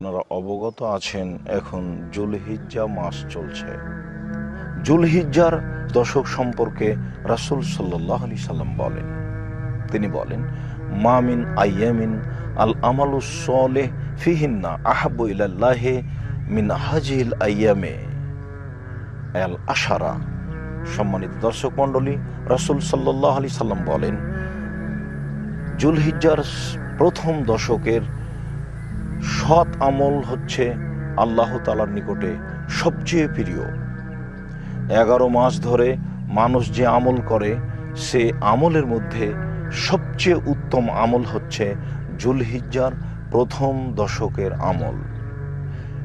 আপনারা অবগত আছেন, এখন জুলহিজ্জা মাস চলছে। জুলহিজ্জার দশক সম্পর্কে রাসূল সাল্লাহ আলি সাল্লাম বলেন। তিনি বলেন মামিন আইয়ামিন আল আমালু সলেহ ফিহিন্না আহাব্বু ইলাল্লাহে মিন হাজিল আইয়ামে। আল আশারা সম্মানিত দর্শক মণ্ডলী, রাসূল সাল্লাহ আলি সাল্লাম বলেন, জুলহিজ্জার প্রথম দশকের সৎ আমল হচ্ছে আল্লাহ তালার নিকটে সবচেয়ে প্রিয়। এগারো মাস ধরে মানুষ যে আমল করে, সে আমলের মধ্যে সবচেয়ে উত্তম আমল হচ্ছে জুলহিজ্জার প্রথম দশকের আমল।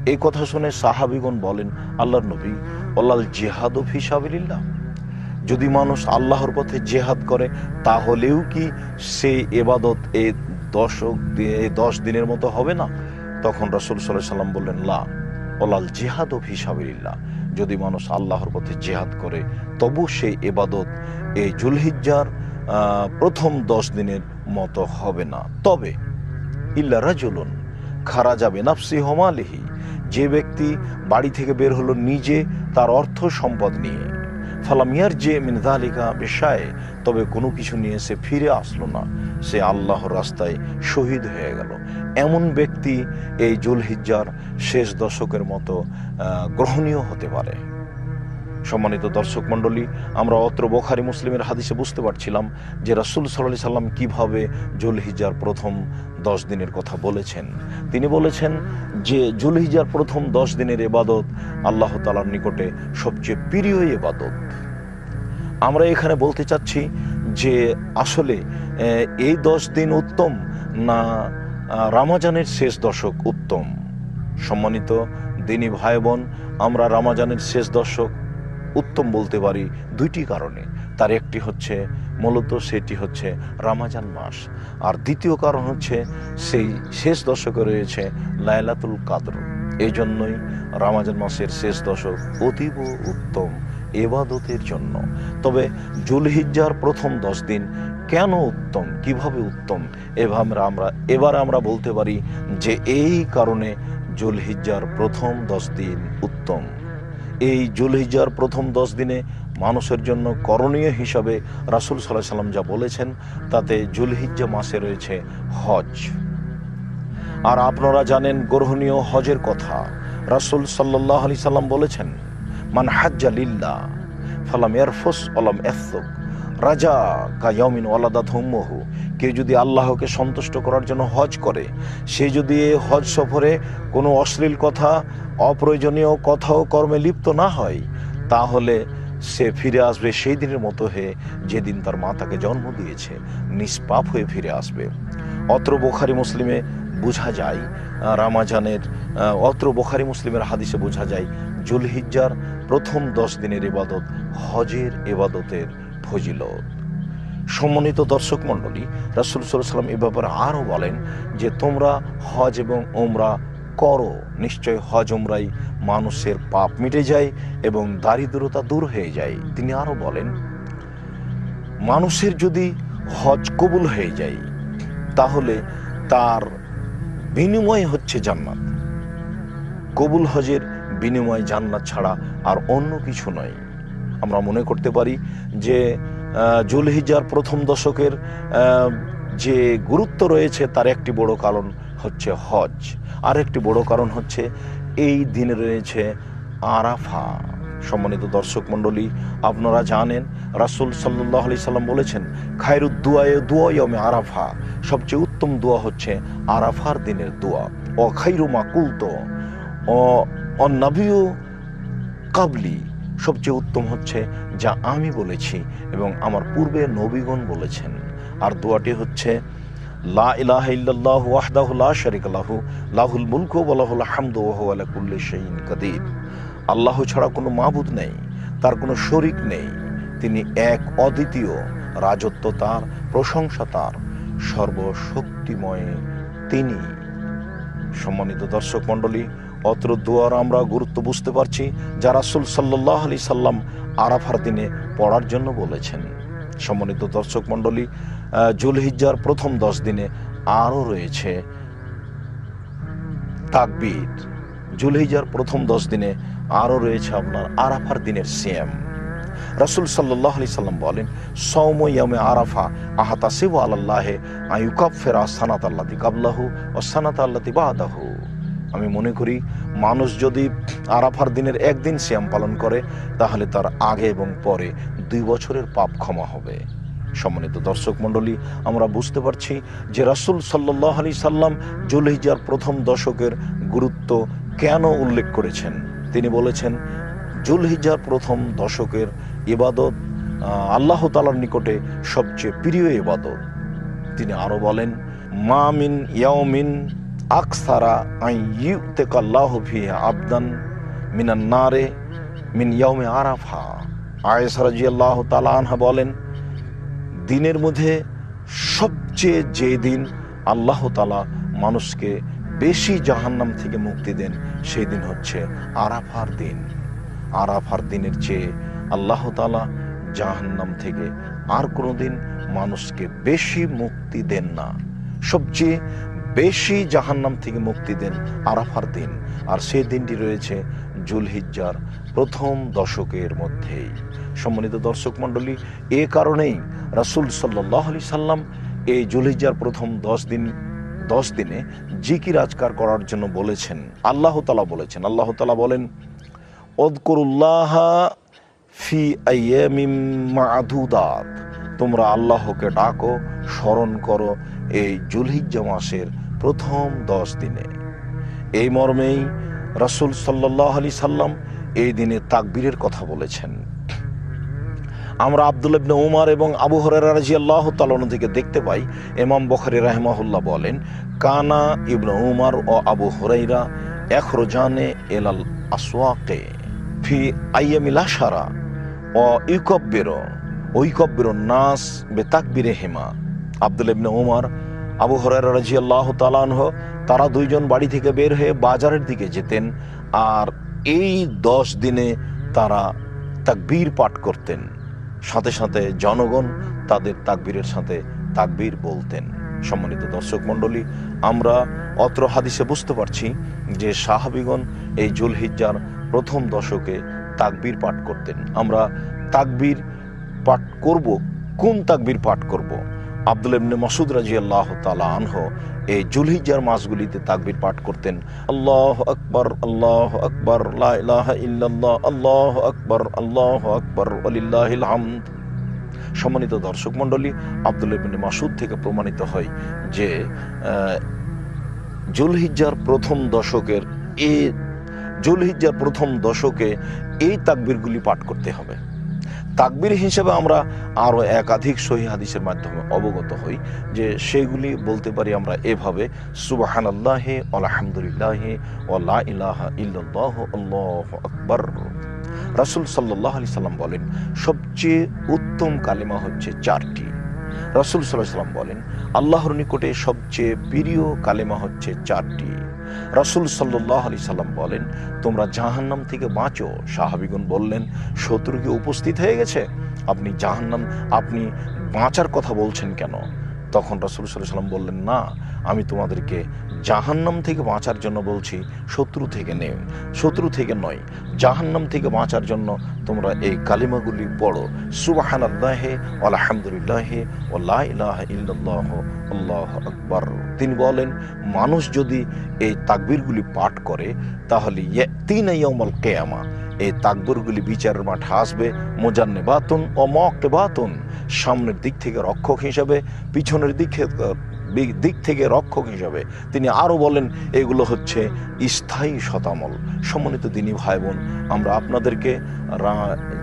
এই কথা শুনে সাহাবিগণ বলেন, আল্লাহর নবী ওলাল জেহাদ ফিসাবিল্লাহ যদি মানুষ আল্লাহর পথে জেহাদ করে, তাহলেও কি সেই এবাদত এই এই দশ দিনের মতো হবে না? তখন রাসুল সাল্লাহ সাল্লাম বললেন, লা, ওলাল জেহাদ ও ফিসাবিল্লাহ যদি মানুষ আল্লাহর পথে জেহাদ করে, তবু সেই এবাদত এই জুলহিজ্জার প্রথম দশ দিনের মতো হবে না। তবে, ইল্লা রাজুলুন খারা যাবে নাফসি হমালিহি, যে ব্যক্তি বাড়ি থেকে বের হলো নিজে, তার অর্থ সম্পদ নিয়ে। ফালামিয়ার যে মিন দালিকা পেশায় তবে কোনো কিছু নিয়ে সে ফিরে আসলো না। সে আল্লাহর রাস্তায় শহীদ হয়ে গেল। এমন ব্যক্তি এই জুলহিজ্জার শেষ দশকের মতো গ্রহণীয় হতে পারে। সম্মানিত দর্শক মণ্ডলী, আমরা অত্র বোখারি মুসলিমের হাদিসে বুঝতে পারছিলাম যে রাসুল সাল্লাহ সাল্লাম কীভাবে জুলহিজার প্রথম দশ দিনের কথা বলেছেন। তিনি বলেছেন যে জুলহিজার প্রথম দশ দিনের এবাদত আল্লাহ তালার নিকটে সবচেয়ে প্রিয় এবাদত আমরা এখানে বলতে চাচ্ছি যে আসলে এই দশ দিন উত্তম না রামাজানের শেষ দশক উত্তম? সম্মানিত দিনী ভাই বোন আমরা রামাজানের শেষ দশক উত্তম বলতে পারি দুইটি কারণে। তার একটি হচ্ছে, মূলত সেটি হচ্ছে রামাজান মাস। আর দ্বিতীয় কারণ হচ্ছে, সেই শেষ দশকে রয়েছে লায়লাতুল কাদর। এই জন্যই রামাজান মাসের শেষ দশক অতীব উত্তম এবাদতের জন্য। তবে জুলহিজ্জার প্রথম দশ দিন কেন উত্তম, কীভাবে উত্তম, এভাবে আমরা, এবার আমরা বলতে পারি যে এই কারণে জুলহিজ্জার প্রথম দশ দিন উত্তম। এই জুলহিজার প্রথম দশ দিনে মানুষের জন্য করণীয় হিসাবে রাসুল সাল্লাহ সাল্লাম যা বলেছেন, তাতে জুলহিজ্জা মাসে রয়েছে হজ। আর আপনারা জানেন গ্রহণীয় হজের কথা। রাসুল সাল্লাহ আলি সাল্লাম বলেছেন, মান হাজ্জা লিল্লা ফালাম এরফুস অলাম এফতুক রাজা কায়মিন ওয়ালাদা ধৌমহু কেউ যদি আল্লাহকে সন্তুষ্ট করার জন্য হজ করে, সে যদি হজ সফরে কোনো অশ্লীল কথা, অপ্রয়োজনীয় কথা ও কর্মে লিপ্ত না হয়, তাহলে সে ফিরে আসবে সেই দিনের মতো হয়ে যেদিন তার মা তাকে জন্ম দিয়েছে, নিষ্পাপ হয়ে ফিরে আসবে। অত্র বোখারি মুসলিমে বোঝা যায় রামাজানের অত্র বোখারি মুসলিমের হাদিসে বোঝা যায়, জুলহিজ্জার প্রথম দশ দিনের ইবাদত হজের ইবাদতের ফজিলত। সম্মানিত দর্শক মণ্ডলী, রাসুল সাল্লাম এ ব্যাপারে আরও বলেন যে তোমরা হজ এবং ওমরা করো। নিশ্চয় হজ ওমরাই মানুষের পাপ মিটে যায় এবং দারিদ্রতা দূর হয়ে যায়। তিনি আরও বলেন, মানুষের যদি হজ কবুল হয়ে যায়, তাহলে তার বিনিময় হচ্ছে জান্নাত। কবুল হজের বিনিময় জান্নাত ছাড়া আর অন্য কিছু নয়। আমরা মনে করতে পারি যে জুলহিজার প্রথম দশকের যে গুরুত্ব রয়েছে, তার একটি বড় কারণ হচ্ছে হজ। আর একটি বড় কারণ হচ্ছে, এই দিনে রয়েছে আরাফা। সম্মানিত দর্শক মণ্ডলী, আপনারা জানেন, রাসুল সাল্লাহ আলি সাল্লাম বলেছেন, খায়রুদ দুয়ায়ে দুয়াইয়মে আরাফা। সবচেয়ে উত্তম দোয়া হচ্ছে আরাফার দিনের দোয়া। ও খাইরু মাকুলতো ও অন্নাবিও কাবলি। সবচেয়ে উত্তম হচ্ছে যা আমি বলেছি এবং আমার পূর্বে নবীগণ বলেছেন। আর দোয়াটি হচ্ছে, লা ইলাহা ইল্লাল্লাহু ওয়াহদাহু লা শারিকা লাহু, লাহুল মুলকু ওয়া লাহুল আলা কুল্লি শাইইন আল্লাহ ছাড়া কোনো মাবুদ নেই, তার কোনো শরিক নেই। তিনি এক অদ্বিতীয়, রাজত্ব তার, প্রশংসা তার, সর্বশক্তিময় তিনি। সম্মানিত দর্শক মণ্ডলী অত্র দুয়ার আমরা গুরুত্ব বুঝতে পারছি যা রাসুল সাল্লাহ আলি সাল্লাম আরাফার দিনে পড়ার জন্য বলেছেন। সম্মানিত দর্শক মণ্ডলী জুলহিজ্জার প্রথম দশ দিনে আরও রয়েছে তাকবীর। জুলহিজার প্রথম দশ দিনে আরও রয়েছে আপনার আরাফার দিনের সিয়াম। রাসুল সাল্লাহ আলি সাল্লাম বলেন সৌম ইয়ামে আরাফা আহাতা শিব আল্লাহে আয়ুকাব ফেরা সানাত আল্লাতি কাবলাহু ও সানাত আল্লাতি বাদাহু। আমি মনে করি মানুষ যদি আরাফার দিনের একদিন শ্যাম পালন করে তাহলে তার আগে এবং পরে দুই বছরের পাপ ক্ষমা হবে। সম্মানিত দর্শক মণ্ডলী আমরা বুঝতে পারছি যে রাসুল সাল্লাহ আলি সাল্লাম জুলহিজার প্রথম দশকের গুরুত্ব কেন উল্লেখ করেছেন? তিনি বলেছেন জুলহিজার প্রথম দশকের ইবাদত আহ, আল্লাহ তালার নিকটে সবচেয়ে প্রিয় ইবাদত। তিনি আরও বলেন মা মিন ইয়াউমিন আকসারা আই ইউতেকাল্লাহ ফি আবদান মিনান নারে মিন ইয়াউমে আরাফা। আয়েশা রাদিয়াল্লাহু তাআলা আনহা বলেন, দিনের মধ্যে সবচেয়ে যে দিন আল্লাহ তালা মানুষকে বেশি জাহান্নাম থেকে মুক্তি দেন, সেই দিন হচ্ছে আরাফার দিন। আরাফার দিনের চেয়ে আল্লাহ তালা জাহান্নাম থেকে আর কোনো দিন মানুষকে বেশি মুক্তি দেন না। সবচেয়ে বেশি জাহান্নাম থেকে মুক্তি দেন আরাফার দিন। আর সেই দিনটি রয়েছে জুলহিজ্জার প্রথম দশকের মধ্যেই। সম্মানিত দর্শক মণ্ডলী, এ কারণেই রাসুল সাল্লাহ আলি সাল্লাম এই জুলহিজ্জার প্রথম দশ দিন, দশ দিনে জিকির আজকার করার জন্য বলেছেন। আল্লাহ তালা বলেছেন, আল্লাহ তালা বলেন ফি তোমরা আল্লাহকে ডাকো, স্মরণ করো এই জুলহিজ্জা মাসের প্রথম দশ দিনে। এই মর্মেই রাসূল সাল্লাহ আলি সাল্লাম এই দিনে তাকবীরের কথা বলেছেন। আমরা আব্দুল ইবনে উমার এবং আবু হরেরা রাজি আল্লাহ তালন থেকে দেখতে পাই এমাম বখারি রাহমাহুল্লাহ বলেন, কানা ইবনে উমার ও আবু হরাইরা এখরোজানে এলাল আসওয়াকে ফি আইয়ামিল আশারা ও ইকব্বের ঐকব্বের নাস বে বেতাকবিরে হেমা আব্দুল ইবনে উমার আবু হরাইরা রাজি আল্লাহ তালানহ তারা দুইজন বাড়ি থেকে বের হয়ে বাজারের দিকে যেতেন আর এই দশ দিনে তারা তাকবীর পাঠ করতেন। সাথে সাথে জনগণ তাদের তাকবীরের সাথে তাকবীর বলতেন। সম্মানিত দর্শক মণ্ডলী, আমরা অত্র হাদিসে বুঝতে পারছি যে সাহাবিগণ এই জুলহিজ্জার প্রথম দশকে তাকবীর পাঠ করতেন। আমরা তাকবীর পাঠ করব, কোন তাকবীর পাঠ করব? আব্দুল ইবনে মাসুদ রাজি আল্লাহ আনহ এই জুলহিজ্জার মাসগুলিতে তাকবীর পাঠ করতেন আল্লাহ আকবর আল্লাহ আকবর লা ইলাহা ইল্লাল্লাহ আল্লাহ আকবর আল্লাহ আকবর ওয়ালিল্লাহিল হামদ। সম্মানিত দর্শক মণ্ডলী আব্দুল ইবনে মাসুদ থেকে প্রমাণিত হয় যে আহ, জুলহিজ্জার প্রথম দশকের এ জুলহিজ্জার প্রথম দশকে এই তাকবীরগুলি পাঠ করতে হবে। তাকবীর হিসেবে আমরা আরও একাধিক সহি হাদিসের মাধ্যমে অবগত হই, যে সেগুলি বলতে পারি আমরা এভাবে সুবাহান আল্লাহে আলহামদুলিল্লাহে ওলা ইলাহা আল্লাহ আকবর। রাসুল সাল্লাহ আলি সাল্লাম বলেন, সবচেয়ে উত্তম কালিমা হচ্ছে চারটি। রাসুল সাল্লাম বলেন, আল্লাহর নিকটে সবচেয়ে প্রিয় কালেমা হচ্ছে চারটি। রসুল সাল্লাহ আলি সাল্লাম বলেন, তোমরা জাহান্নাম থেকে বাঁচো। সাহাবিগুন বললেন, শত্রু কি উপস্থিত হয়ে গেছে? আপনি জাহান্নাম, আপনি বাঁচার কথা বলছেন কেন? তখন রাসুল সাল্লাম বললেন, না, আমি তোমাদেরকে জাহান্নাম থেকে বাঁচার জন্য বলছি, শত্রু থেকে নেই শত্রু থেকে নয়, জাহান্নাম থেকে বাঁচার জন্য তোমরা এই কালিমাগুলি পড়ো। সুবাহান আল্লাহে আলহামদুলিল্লাহে লাহ ইল্লাল্লাহ, আল্লাহ আকবর। তিনি বলেন, মানুষ যদি এই তাকবীরগুলি পাঠ করে, তাহলে তিন কেয়ামা এই তাকবীরগুলি বিচারের মাঠে আসবে মোজান্নে বাতুন ও মকতে বাতুন সামনের দিক থেকে রক্ষক হিসাবে, পিছনের দিক দিক থেকে রক্ষক হিসাবে। তিনি আরও বলেন, এগুলো হচ্ছে স্থায়ী শতামল সমন্বিত দিনী ভাই বোন আমরা আপনাদেরকে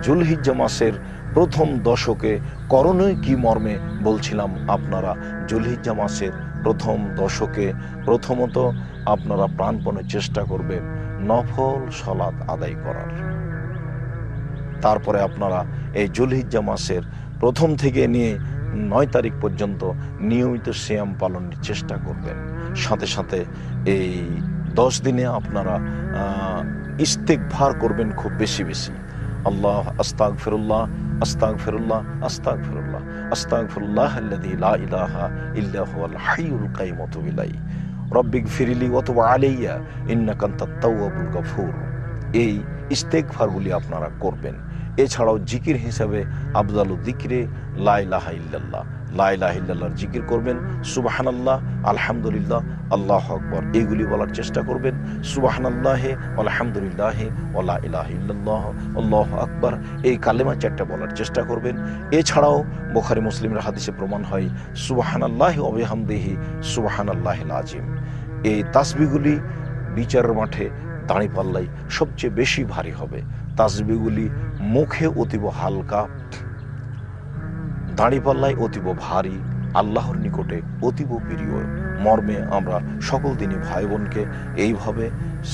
জুলহিজ্জা মাসের প্রথম দশকে করণীয় কি মর্মে বলছিলাম আপনারা, জুলহিজ্জা মাসের প্রথম দশকে প্রথমত আপনারা প্রাণপণে চেষ্টা করবেন নফল সলাদ আদায় করার। তারপরে আপনারা এই জুলহিজ্জা মাসের প্রথম থেকে নিয়ে নয় তারিখ পর্যন্ত নিয়মিত শ্যাম পালনের চেষ্টা করবেন। সাথে সাথে এই দশ দিনে আপনারা ইস্তেকভার করবেন খুব বেশি বেশি। আল্লাহ আস্তাক ফিরুল্লাহ আস্তাক ফিরুল্লাহ আস্তাক ফিরুল্লাহ আস্তাক ফিরুল্লাহ আল্লাযী লা ইলাহা ইল্লা রব্বিক ফিরিলি অথবা আলাইয়া ইন্নাকান্তা তাওয়াবুল গফুর। এই ইস্তেকফারগুলি আপনারা করবেন। এছাড়াও জিকির হিসাবে আবদালু দিকরে লাইলাহা ইল্লাল্লাহ। লাইলাহ ইল্লাল্লাহর জিকির করবেন সুবাহান আল্লাহ আলহামদুলিল্লাহ, আল্লাহ আকবর। এইগুলি বলার চেষ্টা করবেন, সুবাহানাল্লাহে, আলহামদুলিল্লাহে ওলা আল্লাহ আকবর। এই কালেমা চারটা বলার চেষ্টা করবেন। এছাড়াও বোখারি মুসলিমের হাদিসে প্রমাণ হয়, সুবাহানাল্লাহ অবিহামদেহি সুবাহানাল্লাহ আজিম এই তাসবিগুলি বিচারের মাঠে দাঁড়িপাল্লাই সবচেয়ে বেশি ভারী হবে। তাসবিগুলি মুখে অতীব হালকা দাঁড়িপাল্লায় অতীব ভারী, আল্লাহর নিকটে অতীব প্রিয়। মর্মে আমরা সকল দিনই ভাই বোনকে এইভাবে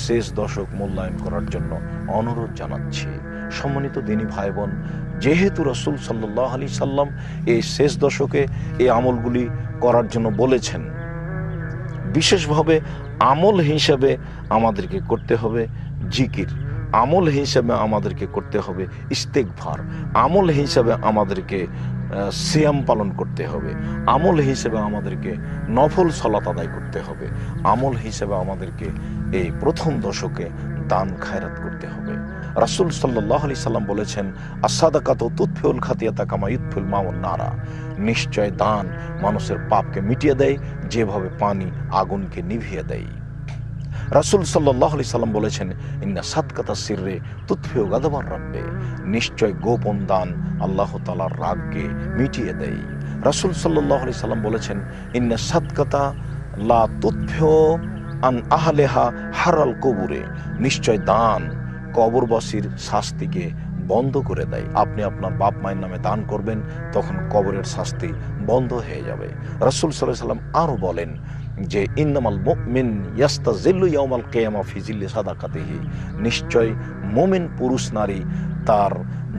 শেষ দশক মূল্যায়ন করার জন্য অনুরোধ জানাচ্ছি। সম্মানিত দিনী ভাই বোন যেহেতু রসুল সাল্লাহ আলি সাল্লাম এই শেষ দশকে এই আমলগুলি করার জন্য বলেছেন, বিশেষভাবে আমল হিসাবে আমাদেরকে করতে হবে জিকির, আমল হিসাবে আমাদেরকে করতে হবে ইস্তেকভার আমল হিসাবে আমাদেরকে সিয়াম পালন করতে হবে। আমল হিসেবে আমাদেরকে নফল সলাত আদায় করতে হবে। আমল হিসেবে আমাদেরকে এই প্রথম দশকে দান খায়রাত করতে হবে। রাসুল সাল্লাহ আলি সাল্লাম বলেছেন আসাদাকাত তুৎফেউল খাতিয়াতা কামা ইৎফুল মাউন নারা। নিশ্চয় দান মানুষের পাপকে মিটিয়ে দেয়, যেভাবে পানি আগুনকে নিভিয়ে দেয়। রাসুল সাল্লাহ সাল্লাম বলেছেন, ইন্না সাতকাতা সিররে তুৎফেও গাদবার রাখবে নিশ্চয় গোপন দান আল্লাহ তালার রাগকে মিটিয়ে দেয়। রাসুল সাল্লাহ আলি সাল্লাম বলেছেন, ইন্না সাতকাতা লা তুৎফেও আন আহলেহা হারাল কবুরে। নিশ্চয় দান কবরবাসীর শাস্তিকে বন্ধ করে দেয়। আপনি আপনার বাপ মায়ের নামে দান করবেন, তখন কবরের শাস্তি বন্ধ হয়ে যাবে। রাসুল সাল্লাহ সাল্লাম আরও বলেন যে ইন্নামাল মুমিন ইয়াস্তাজিল্লু ইয়ামাল কেয়ামা ফিজিল্লি সাদা সাদাকাতিহি। নিশ্চয় মুমিন পুরুষ নারী তার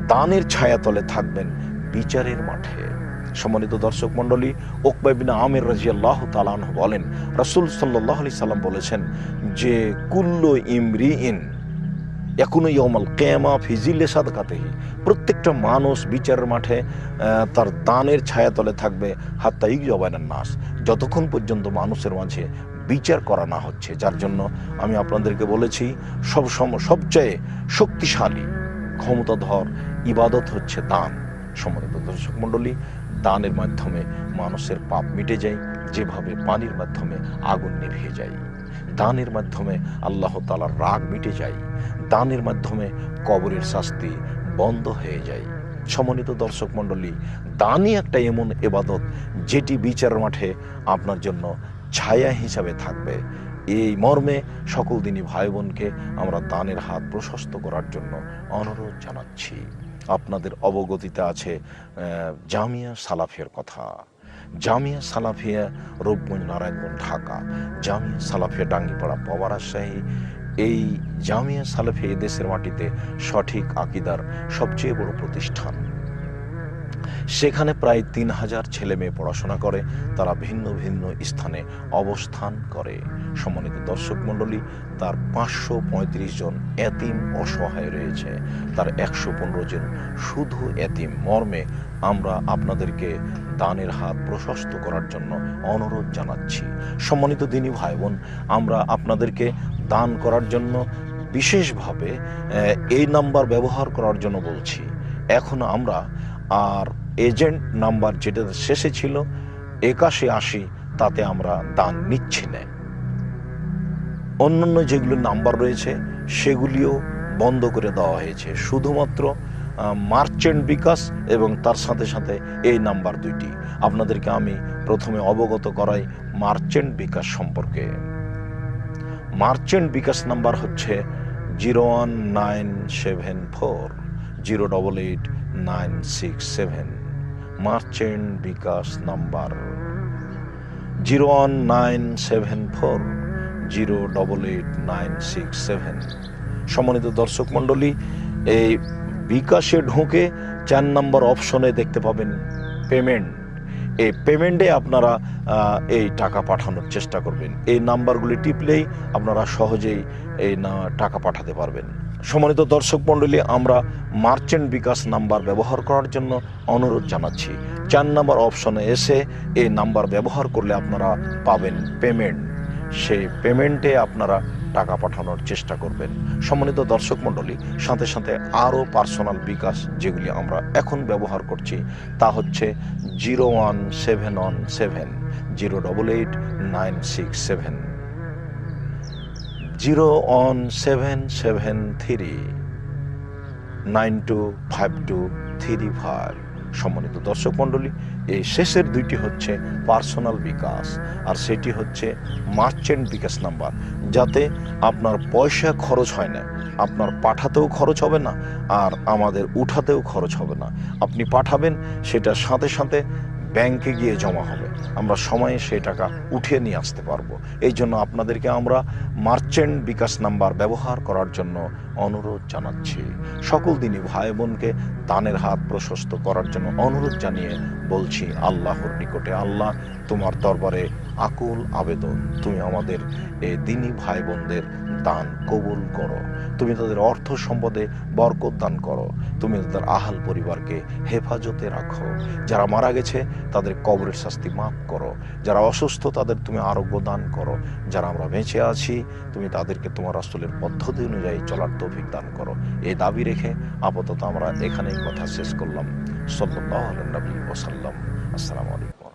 দানের ছায়াতলে থাকবেন বিচারের মাঠে। সম্মানিত দর্শক মণ্ডলী ওকবাইবিন আমির আমির রাজিয়াল্লাহ তালান বলেন, রসুল সাল্লাহ আলি সাল্লাম বলেছেন যে, কুল্লু ইমরিইন এখনও ইয়মাল কেমা ফিজিলে সাদকাতেহি। প্রত্যেকটা মানুষ বিচারের মাঠে তার দানের ছায়াতলে থাকবে, হাত্তা ইক জবানের নাস। যতক্ষণ পর্যন্ত মানুষের মাঝে বিচার করা না হচ্ছে, যার জন্য আমি আপনাদেরকে বলেছি, সব সম, সবচেয়ে শক্তিশালী ক্ষমতাধর ইবাদত হচ্ছে দান। সম্মানিত দর্শক মণ্ডলী, দানের মাধ্যমে মানুষের পাপ মিটে যায়, যেভাবে পানির মাধ্যমে আগুন নিভিয়ে যায়। দানের মাধ্যমে আল্লাহ তালার রাগ মিটে যায়, দানের মাধ্যমে কবরের শাস্তি বন্ধ হয়ে যায়। সমন্বিত দর্শক মণ্ডলী, দানই একটা এমন এবাদত যেটি বিচার মাঠে আপনার জন্য ছায়া হিসাবে থাকবে। এই মর্মে সকল দিনই ভাই বোনকে আমরা দানের হাত প্রশস্ত করার জন্য অনুরোধ জানাচ্ছি। আপনাদের অবগতিতে আছে জামিয়া সালাফের কথা। জামিয়া সালাফিয়া রূপগঞ্জ নারায়ণগঞ্জ ঢাকা। জামিয়া সালাফিয়া ডাঙ্গিপাড়া পাওয়া রাজশাহী এই জামিয়া সালাফিয়া দেশের মাটিতে সঠিক আকিদার সবচেয়ে বড় প্রতিষ্ঠান। সেখানে প্রায় তিন হাজার ছেলে মেয়ে পড়াশোনা করে, তারা ভিন্ন ভিন্ন স্থানে অবস্থান করে। সম্মানিত দর্শক মণ্ডলী, তার পাঁচশো পঁয়ত্রিশ জন এতিম অসহায় রয়েছে। তার একশো পনেরো জন শুধু এতিম মর্মে আমরা আপনাদেরকে দানের হাত প্রশস্ত করার জন্য অনুরোধ জানাচ্ছি। সম্মানিত দিনী ভাই বোন আমরা আপনাদেরকে দান করার জন্য বিশেষভাবে এই নাম্বার ব্যবহার করার জন্য বলছি। এখন আমরা আর এজেন্ট নাম্বার যেটা শেষে ছিল, একাশি আশি, তাতে আমরা দান নিচ্ছি না। অন্যান্য যেগুলো নাম্বার রয়েছে, সেগুলিও বন্ধ করে দেওয়া হয়েছে। শুধুমাত্র মার্চেন্ট বিকাশ এবং তার সাথে সাথে এই নাম্বার দুইটি। আপনাদেরকে আমি প্রথমে অবগত করাই মার্চেন্ট বিকাশ সম্পর্কে। মার্চেন্ট বিকাশ নাম্বার হচ্ছে zero one nine seven four, zero double eight nine six seven merchant bKash number zero one nine seven four zero double eight nine six seven সম্মানিত দর্শক মণ্ডলী, এই বিকাশে ঢুকে চার নম্বর অপশনে দেখতে পাবেন পেমেন্ট। এই পেমেন্টে আপনারা এই টাকা পাঠানোর চেষ্টা করবেন। এই নাম্বারগুলি টিপলেই আপনারা সহজেই এই টাকা পাঠাতে পারবেন। সম্মানিত দর্শক মণ্ডলী, আমরা মার্চেন্ট বিকাশ নাম্বার ব্যবহার করার জন্য অনুরোধ জানাচ্ছি। চার নাম্বার অপশনে এসে এই নাম্বার ব্যবহার করলে আপনারা পাবেন পেমেন্ট। সেই পেমেন্টে আপনারা টাকা পাঠানোর চেষ্টা করবেন। সম্মানিত দর্শক মণ্ডলী, সাথে সাথে আরও পার্সোনাল বিকাশ যেগুলি আমরা এখন ব্যবহার করছি, তা হচ্ছে zero one seven one seven, zero double eight nine six seven. Zero one seven seven three nine two five two three five সম্মানিত দর্শক মণ্ডলী, এই শেষের দুইটি হচ্ছে পার্সোনাল বিকাশ আর সেটি হচ্ছে মার্চেন্ট বিকাশ নাম্বার। যাতে আপনার পয়সা খরচ হয় না, আপনার পাঠাতেও খরচ হবে না, আর আমাদের উঠাতেও খরচ হবে না। আপনি পাঠাবেন সেটা সাথে সাথে ব্যাংকে গিয়ে জমা হবে। আমরা সময়ে সেই টাকা উঠিয়ে নিয়ে আসতে পারব। এই জন্য আপনাদেরকে আমরা মার্চেন্ট বিকাশ নাম্বার ব্যবহার করার জন্য অনুরোধ জানাচ্ছি। সকল দিনই ভাই বোনকে দানের হাত প্রশস্ত করার জন্য অনুরোধ জানিয়ে বলছি, আল্লাহর নিকটে আল্লাহ, তোমার দরবারে আকুল আবেদন। তুমি আমাদের এই দিনী ভাই বোনদের দান কবুল করো। তুমি তাদের অর্থ সম্পদে বরকত দান করো। তুমি তাদের আহাল পরিবারকে হেফাজতে রাখো। যারা মারা গেছে, তাদের কবরের শাস্তি মাফ করো। যারা অসুস্থ, তাদের তুমি আরোগ্য দান করো। যারা আমরা বেঁচে আছি, তুমি তাদেরকে তোমার আসলের পদ্ধতি অনুযায়ী চলার তৌফিক দান করো। এই দাবি রেখে আপাতত আমরা এখানেই কথা শেষ করলাম। সাল্লাল্লাহু আলাইহি ওয়াসাল্লাম। আসসালামু আলাইকুম।